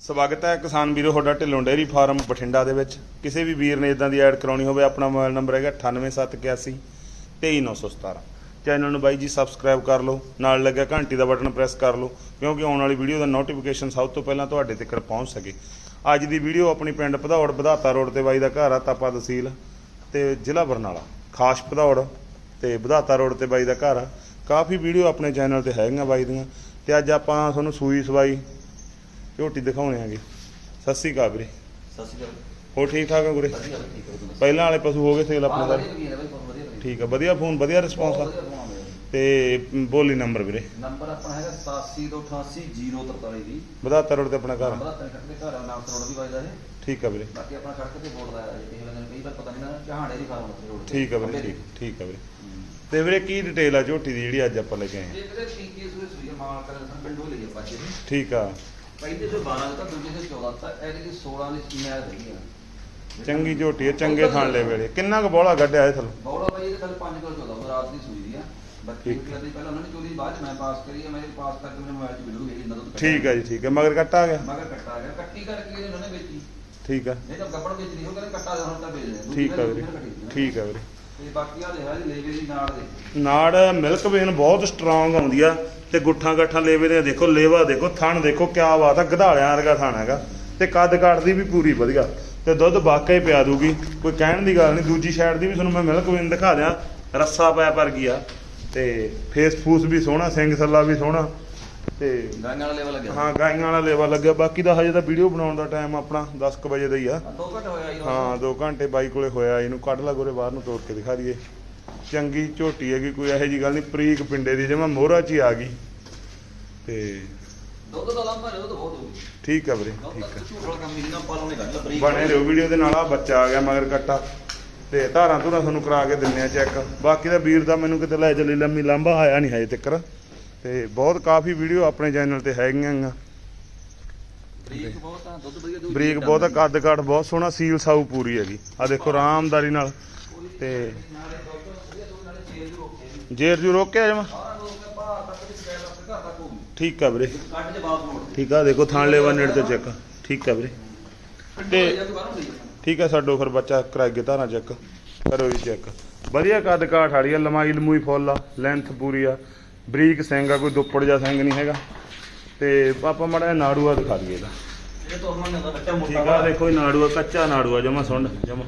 ਸਵਾਗਤ ਹੈ ਕਿਸਾਨ ਵੀਰੋ, ਤੁਹਾਡਾ ਢਿੱਲੋਂ ਡੇਅਰੀ ਫਾਰਮ ਬਠਿੰਡਾ ਦੇ ਵਿੱਚ। ਕਿਸੇ ਵੀ ਵੀਰ ਨੇ ਇਦਾਂ ਦੀ ਐਡ ਕਰਾਉਣੀ ਹੋਵੇ, ਆਪਣਾ ਮੋਬਾਈਲ ਨੰਬਰ ਹੈਗਾ 98781 23917 ਚੈਨਲ ਨੂੰ ਬਾਈ ਜੀ ਸਬਸਕ੍ਰਾਈਬ ਕਰ ਲਓ, ਨਾਲ ਲੱਗਿਆ ਘੰਟੀ ਦਾ ਬਟਨ ਪ੍ਰੈਸ ਕਰ ਲਓ, ਕਿਉਂਕਿ ਆਉਣ ਵਾਲੀ ਵੀਡੀਓ ਦਾ ਨੋਟੀਫਿਕੇਸ਼ਨ ਸਭ ਤੋਂ ਪਹਿਲਾਂ ਤੁਹਾਡੇ ਤੱਕ ਪਹੁੰਚ ਸਕੇ। ਅੱਜ ਦੀ ਵੀਡੀਓ ਆਪਣੀ ਪਿੰਡ ਭਦੌੜ, ਵਧਾਤਾ ਰੋਡ ਤੇ ਬਾਈ ਦਾ ਘਰ ਆ, ਤਾਪਾ ਤਹਿਸੀਲ ਤੇ ਜ਼ਿਲ੍ਹਾ ਬਰਨਾਲਾ। ਖਾਸ ਭਦੌੜ ਤੇ ਵਧਾਤਾ ਰੋਡ ਤੇ ਬਾਈ ਦਾ ਘਰ ਆ। ਕਾਫੀ ਵੀਡੀਓ ਆਪਣੇ ਚੈਨਲ ਤੇ ਹੈਗੀਆਂ ਬਾਈ ਦੀਆਂ। ਤੇ ਅੱਜ ਆਪਾਂ ਤੁਹਾਨੂੰ ਸੂਈ ਸਵਾਈ ਝੋਟੀ ਦਿਖਾਉਣੇ ਆਗੇ ਸਤਿ ਸ੍ਰੀ ਅਕਾਲ ਵੀਰੇ। ਸਤਿ ਸ਼੍ਰੀ ਅਕਾਲ। ਹੋਰ ਠੀਕ ਠਾਕ ਵੀਰੇ? ਠੀਕ ਹੈ ਵਧੀਆ ਪਹਿਲਾਂ ਵਾਲੇ ਪਸ਼ੂ ਹੋ ਗਏ ਸੇਲ ਹਾਂ ਆਪਣੇ ਵਧੀਆ ਠੀਕ ਆ ਵਧੀਆ ਫੋਨ ਵਧੀਆ ਰਿਸਪੌਂਸ ਆ। ਤੇ ਬੋਲੀ ਨੰਬਰ ਵੀਰੇ। ਨੰਬਰ ਆਪਣਾ ਹੈਗਾ 87288043 ਦੀ ਵਧਾਤਾ ਰੋਡ ਤੇ ਆਪਣਾ ਘਰ ਨੰਬਰ ਤਾਂ ਖੜਕੇ ਘਰ ਆ, ਨਾਮ ਕਰੋੜ ਵੀ ਵੱਜਦਾ ਹੈ ਠੀਕ ਆ ਵੀਰੇ। ਬਾਕੀ ਆਪਣਾ ਸੜਕ ਤੇ ਬੋਰਡ ਲਾਇਆ ਜੇ ਕਿਸੇ ਕਈ ਵਾਰ ਪਤਾ ਨਹੀਂ ਨਾ ਚਾਹਾੜੇ ਦੀ ਫਾਰਮ ਉੱਤੇ ਰੋਡ ਤੇ ਠੀਕ ਆ ਵੀਰੇ ਠੀਕ ਤੇ। ਠੀਕ ਆ ਵੀਰੇ। ਹੂੰ। ਤੇ ਵੀਰੇ ਕੀ ਡਿਟੇਲ ਆ ਝੋਟੀ ਦੀ ਜਿਹੜੀ ਅੱਜ ਆਪਾਂ ਲੈ ਕੇ ਆਏ ਹਾਂ ਇਹ ਵੀਰੇ ਪੀਕੇ ਸੂਰੇ ਸੂਰੀ ਮਾਲ ਕਰ ਸਨ ਪਿੰਡੋਂ ਲਈ ਆਪਾਂ ਜੀ ਠੀਕ ਆ। ਪਹਿਲੇ ਤੋਂ 12 ਦਿੱਤਾ ਦੂਜੇ ਤੋਂ 14 ਦਿੱਤਾ ਇਹਦੇ ਦੀ 16 ਦੀ ਮੈਚ ਰਹੀ ਆ। ਚੰਗੀ ਝੋਟੀ ਆ ਚੰਗੇ ਥਾਂ ਲੈ ਵੇਲੇ। ਕਿੰਨਾ ਕੁ ਬੋਲਾ ਗੱਡਿਆ ਇਹ ਥੱਲੇ? ਬੌੜਾ ਬਾਈ ਇਹਦੇ ਥੱਲੇ 5 ਕਿਲੋ 14 ਰਾਤ ਦੀ ਸੂਈ ਦੀ ਆ। ਬੱਤੀ ਠੀਕ। ਕਿਲੋ ਦੀ ਪਹਿਲਾਂ ਉਹਨਾਂ ਨੇ ਚੋਰੀ ਬਾਅਦ ਚ ਮੈਂ ਪਾਸ ਕਰੀ ਆ ਮੈਂ ਪਾਸ ਕਰਕੇ ਮੇਰੇ ਮੋਬਾਈਲ 'ਚ ਵੀਡੀਓ ਗਈ ਇਹਨਾਂ ਤੋਂ ਠੀਕ ਆ ਜੀ ਠੀਕ ਆ। ਮਗਰ ਕੱਟਾ ਆ ਗਿਆ? ਮਗਰ ਕੱਟਾ ਆ ਗਿਆ। ਕੱਟੀ ਕਰਕੇ ਇਹਨਾਂ ਨੇ ਵੇਚੀ। ਠੀਕ ਆ। ਨਹੀਂ ਤਾਂ ਗੱਬੜ ਵੇਚ ਨਹੀਂ ਉਹ ਕਹਿੰਦੇ ਕੱਟਾ ਹੁਣ ਤਾਂ ਵੇਚ ਦੇ। ਠੀਕ ਆ ਵੀਰੇ। ਠੀਕ ਆ ਵੀਰੇ। ਤੇ ਬਾਕੀ ਆ ਦੇਖਾ ਜੀ ਲੇਵੇ ਦੀ ਨਾੜ ਦੇ ਨਾੜ ਮਿਲਕ ਵੇਨ ਬਹੁਤ ਸਟਰੋਂਗ ਆਉਂਦੀ ਆ। ਤੇ ਗੁੱਠਾਂ ਗੱਠਾਂ ਲੇਵੇ ਦੇ ਦੇਖੋ ਲੇਵਾ ਦੇਖੋ ਥਣ ਦੇਖੋ ਕਿਆ ਬਾਤ ਆ ਗਧਾਲਿਆਂ ਵਰਗਾ ਥਣ ਹੈਗਾ। ਤੇ ਕੱਦ ਕਾਠ ਦੀ ਵੀ ਪੂਰੀ ਵਧੀਆ। ਤੇ ਦੁੱਧ ਵਾਕਈ ਪਿਆ ਦੂਗੀ ਕੋਈ ਕਹਿਣ ਦੀ ਗੱਲ ਨਹੀਂ ਦੂਜੀ ਸਾਈਡ ਦੀ ਵੀ ਤੁਹਾਨੂੰ ਮੈਂ ਮਿਲਕ ਵੇਨ ਦਿਖਾ ਦਿਆਂ ਰੱਸਾ ਪੈ ਪਰ ਗਿਆ ਤੇ ਫੇਸ ਫੂਸ ਵੀ ਸੋਹਣਾ ਸਿੰਘ ਥੱਲਾ ਵੀ ਸੋਹਣਾ। ਤੇ ਗਾਂਆਂ ਵਾਲਾ ਲੈਵਲ ਲੱਗਿਆ। ਹਾਂ ਗਾਈਆਂ ਵਾਲਾ ਲੇਵਾ ਲੱਗਿਆ। ਬਾਕੀ ਦਾ ਹਜੇ ਤਾਂ ਵੀਡੀਓ ਬਣਾਉਣ ਦਾ ਟਾਈਮ ਆਪਣਾ 10 ਕੁ ਵਜੇ ਦਾ ਹੀ ਆ। ਆ, ਦੋ ਘੱਟ ਹੋਇਆ ਹਾਂ 2 ਘੰਟੇ ਬਾਈ ਕੋਲੇ ਹੋਇਆ ਇਹਨੂੰ ਕੱਢ ਲਾ ਗੋਰੇ ਬਾਹਰ ਨੂੰ ਤੋੜ ਕੇ ਦਿਖਾ ਦਈਏ। ਚੰਗੀ ਝੋਟੀ ਹੈਗੀ ਕੋਈ ਇਹੋ ਜੀ ਗੱਲ ਨਹੀਂ। ਪ੍ਰੀਕ ਪਿੰਡੇ ਦੀ ਜਿਵੇਂ ਮੋਹਰਾ ਚ ਹੀ ਆ ਗਈ। ਤੇ ਦੁੱਧ ਦਾ ਲੰਬਾ ਦੁੱਧ ਬਹੁਤ ਹੋ ਗਈ ਠੀਕ ਆ ਵੀਰੇ ਠੀਕ ਆ। ਝੂਠ ਵਾਲਾ ਕੰਮ ਨਹੀਂ ਨਾ ਪਾਲੋਂ ਨੇ ਕੱਢ ਲਾ ਬਰੀਕ ਬਣੇ ਰਹੋ ਵੀਡੀਓ ਦੇ ਨਾਲ ਆ ਬੱਚਾ ਆ ਗਿਆ ਮਗਰ ਕੱਟਾ। ਤੇ ਧਾਰਾਂ ਧੁਰਾਂ ਤੁਹਾਨੂੰ ਕਰਾ ਕੇ ਦਿੰਨੇ ਆ ਚੈੱਕ। ਬਾਕੀ ਦਾ ਵੀਰ ਦਾ ਮੈਨੂੰ ਕਿਤੇ ਲੈ ਚੱਲੀ ਲੰਮੀ ਲੰਬਾ ਆਇਆ ਨਹੀਂ ਹਜੇ ਤੱਕ ਤੇ ਬਹੁਤ ਕਾਫੀ ਵੀਡੀਓ ਆਪਣੇ ਚੈਨਲ ਤੇ ਹੈਗੀਆਂ ਗਾ। ਬਰੀਕ ਬਹੁਤ ਆ ਦੁੱਧ ਵਧੀਆ ਦੁੱਧ ਬਰੀਕ ਬਹੁਤ ਆ, ਕੱਦ ਕਾਠ ਬਹੁਤ ਸੋਹਣਾ ਸੀਲ ਸਾਊ ਪੂਰੀ ਹੈਗੀ। ਆ ਦੇਖੋ ਆਰਾਮਦਾਰੀ ਨਾਲ। ਤੇ ਆਪਣੇ ਘਰ ਤੱਕ ਹੋਊਗੀ ਠੀਕ ਆ ਵੀਰੇ। ਠੀਕ ਆ ਦੇਖੋ ਥਾਣ ਲੈਵਾ ਨੇੜ ਤੇ ਚੈੱਕ ਠੀਕ ਆ ਵੀਰੇ। ਤੇ ਜਾ ਕੇ ਠੀਕ ਆ ਛੱਡੋ ਫਿਰ ਬੱਚਾ ਕਰਾਈਏ ਧਾਰਾਂ ਚੈੱਕ ਕਰੋ ਜੀ ਚੈੱਕ ਵਧੀਆ ਕੱਦ ਕਾਠ ਵਾਲੀ ਆ ਲੰਮਾਈ ਲਮੂਈ ਫੁੱਲ ਆ ਲੈਂਥ ਪੂਰੀ ਆ। ਬਰੀਕ ਸਿੰਘ ਆ ਕੋਈ ਦੁੱਪੜ ਜਾ ਸਿੰਘ ਨਹੀਂ ਹੈਗਾ। ਤੇ ਪਾਪਾ ਮੜਾ ਨਾੜੂਆ ਦਿਖਾ ਦਈਏ ਇਹਦਾ। ਇਹ ਤੋਂ ਉਹਨਾਂ ਦਾ ਬੱਚਾ ਠੀਕ ਮੋਟਾ ਆ ਦੇਖੋ ਇਹ ਨਾੜੂਆ ਕੱਚਾ ਨਾੜੂਆ ਜਮਾ ਸੁੰਡ ਜਮਾ।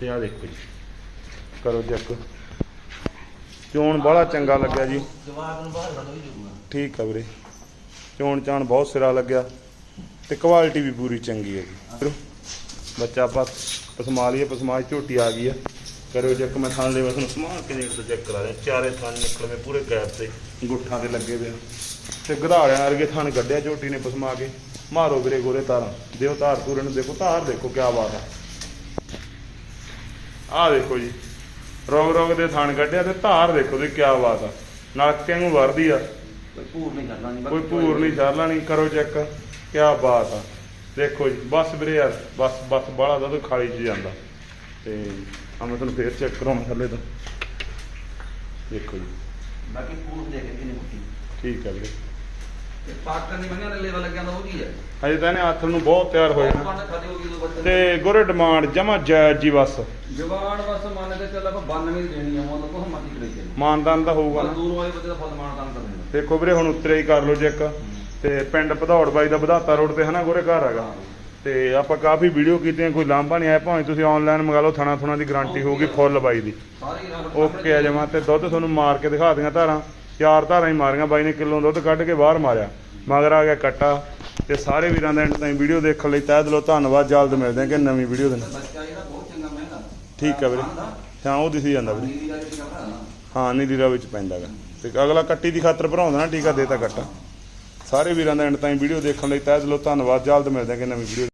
ਤੇ ਆ ਦੇਖੋ ਜੀ। ਕਰੋ ਚੈੱਕ ਚੋਣ ਬੜਾ ਚੰਗਾ ਲੱਗਿਆ ਜੀ। ਜਵਾਬ ਨੂੰ ਬਾਹਰ ਕੱਢ ਵੀ ਜੂਗਾ ਠੀਕ ਆ ਵੀਰੇ। ਚੋਣ ਚਾਣ ਬਹੁਤ ਸਿਰਾ ਲੱਗਿਆ ਤੇ ਕੁਆਲਿਟੀ ਵੀ ਪੂਰੀ ਚੰਗੀ ਹੈਗੀ। ਬੱਚਾ ਆਪਾਂ ਪਸਮਾ ਲਈਏ ਪਸਮਾ ਝੋਟੀ ਆ ਗਈ ਆ। ਕਰਿਓ ਚੈੱਕ ਮੈਂ ਥਾਂ ਦੇ ਬਸ ਨੂੰ ਸਮਾਨ ਕੇ ਦੇਖ ਤੋਂ ਚੈੱਕ ਕਰਾ ਦੇ ਚਾਰੇ ਥਾਂ ਨਿਕਲਵੇਂ ਪੂਰੇ ਗੈਪ ਤੇ ਗੁੱਠਾਂ ਤੇ ਲੱਗੇ ਆ। ਤੇ ਗਧਾੜਿਆਂ ਵਰਗੇ ਥਾਂ ਕੱਢਿਆ ਝੋਟੀ ਨੇ ਪਸਮਾ ਕੇ। ਮਾਰੋ ਵੀਰੇ ਗੋਰੇ ਤਾਰਾਂ। ਦਿਓ ਧਾਰ ਤੂਰੇ ਨੂੰ ਦੇਖੋ ਧਾਰ ਦੇਖੋ ਕਿਆ ਬਾਤ ਆ। ਆਹ ਦੇਖੋ ਜੀ। ਰੋਗ ਰੋਗ ਦੇ ਥਾਣ ਕੱਢਿਆ ਤੇ ਧਾਰ ਦੇਖੋ ਤੇ ਕਿਆ ਬਾਤ ਆ। ਨਲਕਿਆਂ ਨੂੰ ਵਰਦੀ ਆ? ਕੋਈ ਭੂਰ ਨਹੀਂ ਕਰਨਾ ਨਹੀਂ ਕੋਈ ਭੂਰ ਨਹੀਂ ਛਾਲਾ ਨਹੀਂ ਕਰੋ ਚੈੱਕ। ਕਿਆ ਬਾਤ ਆ। ਦੇਖੋ ਜੀ ਬਸ ਵੀਰੇ ਯਾਰ ਬਸ ਬਸ ਬਾਹਲਾ ਦੁੱਧ ਖਾਲੀ ਚ ਜਾਂਦਾ। ਤੇ ਆ ਮੈਂ ਤੁਹਾਨੂੰ ਫੇਰ ਚੈੱਕ ਕਰਾਉਣਾ ਥੱਲੇ ਤੋਂ। ਦੇਖੋ ਜੀ। ਬਾਕੀ ਭੂਰ ਦੇ ਕੇ ਕਿੰਨੀ ਮੁੱਠੀ ਠੀਕ ਹੈ ਵੀਰੇ। ਤੇ ਲੈਵਲ ਲੱਗਿਆ ਤਾਂ ਉਹ ਕੀ ਹੈ। ਹਜੇ ਤਾਂ ਇਹਨੇ ਹੱਥ ਨੂੰ ਬਹੁਤ ਤਿਆਰ ਹੋਏ ਨਾ। ਹੋ ਗਈ ਬੱਚੇ ਤੇ ਗੋਰੇ ਡਿਮਾਂਡ ਜਮਾ ਜਾਇਜ਼ ਜੀ ਬਸ। ਜਵਾਨ ਬਸ ਮੰਨ ਕੇ ਚੱਲ ਆਪਾਂ 92 ਦੀ ਦੇਣੀ ਆ ਮੁੱਲ ਕੋ ਮੱਤੀ ਕਰੇ ਚੱਲ ਮਾਨਦਾਨ ਦਾ ਹੋਊਗਾ। ਨਾ ਦੂਰ ਵਾਲੇ ਬੰਦੇ ਦਾ ਫੁੱਲ ਮਾਨਦਾਨ ਕਰ ਦਿੰਦੇ ਦੇਖੋ ਵੀਰੇ ਹੁਣ ਉੱਤਰੇ ਹੀ ਕਰ ਲਓ ਚੈੱਕ ਤੇ ਪਿੰਡ ਭਦੌੜ ਬਾਈ ਦਾ ਵਧਾਤਾ ਰੋਡ ਤੇ ਹਨਾ ਗੋਰੇ ਘਰ ਹੈਗਾ। ਤੇ ਆਪਾਂ ਕਾਫੀ ਵੀਡੀਓ ਕੀਤੀਆਂ ਕੋਈ ਲਾਂਭਾ ਨਹੀਂ ਆਇਆ। ਭਾਵੇਂ ਤੁਸੀਂ ਆਨਲਾਈਨ ਮੰਗਾ ਲਓ ਥਣਾ ਥੁਣਾ ਦੀ ਗਾਰੰਟੀ ਹੋਊਗੀ ਫੁੱਲ ਬਾਈ ਦੀ। ਸਾਰੇ ਹੀ ਨਾਲ ਓਕੇ ਆ ਜਮਾ ਤੇ ਦੁੱਧ ਤੁਹਾਨੂੰ ਮਾਰ ਕੇ ਦਿਖਾ ਦੀਆਂ ਧਾਰਾਂ। ਚਾਰ ਧਾਰਾਂ ਹੀ ਮਾਰੀਆਂ, ਬਾਈ ਨੇ ਕਿਲੋ ਦੁੱਧ ਕੱਢ ਕੇ ਬਾਹਰ ਮਾਰਿਆ। ਮਗਰ ਆ ਗਿਆ ਕੱਟਾ, ਤੇ ਸਾਰੇ ਵੀਰਾਂ ਦਾ ਐਂਡ ਤਾਈਂ ਵੀਡੀਓ ਦੇਖਣ ਲਈ ਤਹਿ ਦਿਲੋਂ ਧੰਨਵਾਦ, ਜਲਦ ਮਿਲਦੇ ਹਾਂ ਕਿ ਨਵੀਂ ਵੀਡੀਓ ਦੇ ਨਾਲ। ਠੀਕ ਆ ਵੀਰੇ। ਹਾਂ, ਉਹ ਦਿਸੀ ਜਾਂਦਾ ਵੀਰੇ। ਨੀਲੀ ਦਾ ਵੀ ਕਰਨਾ ਨਾ ਹਾਂ ਨੀਲੀਰਾ ਵਿੱਚ ਪੈਂਦਾਗਾ ਤੇ ਅਗਲਾ ਕੱਟੀ ਦੀ ਖਾਤਰ ਭਰਾਉਂਦਾ ਨਾ ਟੀਕਾ ਦੇਤਾ ਕੱਟਾ। ਸਾਰੇ ਵੀਰਾਂ ਦਾ ਐਂਡ ਤਾਈਂ ਵੀਡੀਓ ਦੇਖਣ ਲਈ ਤਹਿ ਦਿਲੋਂ ਧੰਨਵਾਦ, ਜਲਦ ਮਿਲਦੇ ਹਾਂ ਕਿ ਨਵੀਂ ਵੀਡੀਓ